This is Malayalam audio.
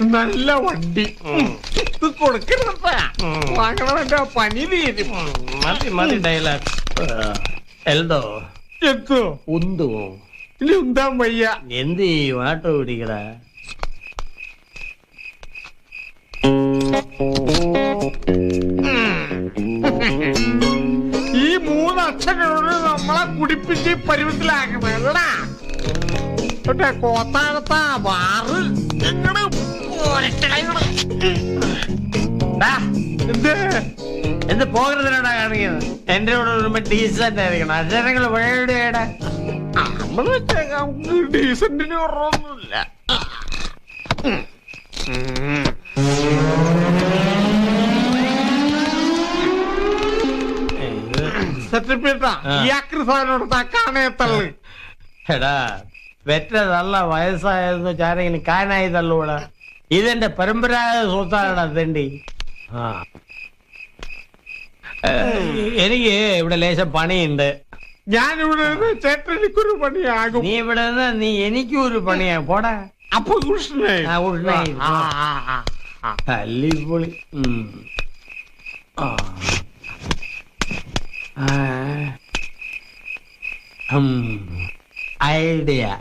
നല്ല വണ്ടി. ഇത് കൊടുക്കരുതപ്പാ വാങ്ങണമെന്റെ പനി തീരും. മതി മതി ഡയലോഗ് എൽദോ. എത്തോ ഉന്തു. ഇനി ഉന്താൻ വയ്യ? എന്ത് ചെയ്യും? ആട്ടോ പിടിക്കടാ. ഈ മൂന്ന് അച്ഛനോട് നമ്മളെ കുടിപ്പിച്ച് പരുവത്തിലാക്കണം അല്ലടാ കോത്താകത്താ വാറ്. എന്ത്? പോകരുതിനോടാ കാണിക്കുന്നത്? എന്റെ കൂടെ വരുമ്പോ ഡീസന്റ് ആയിരിക്കണം. അക്ഷരങ്ങൾ വേടെയുടെ നമ്മൾ നമുക്ക് ഡീസന്റിന് കുറവൊന്നുമില്ല. എടാ വെറ്റ തള്ള വെച്ചാരെങ്കിലും കാനായി തള്ളൂടാ. ഇതെന്റെ പരമ്പരാഗത സ്വത്താണ് തെണ്ടി. ആ ഏ, എനിക്ക് ഇവിടെ ലേശം പണിയുണ്ട്. ഞാനിവിടെ നിന്ന് ചേട്ടനിക്കൊരു പണിയാകും. നീ ഇവിടെ നിന്ന് നീ എനിക്കും ഒരു പണിയാ. പോടാ. അപ്പൊ ആ. തല്ലിപ്പൊളി. ഉം. ആ. ആ. ഐഡിയ.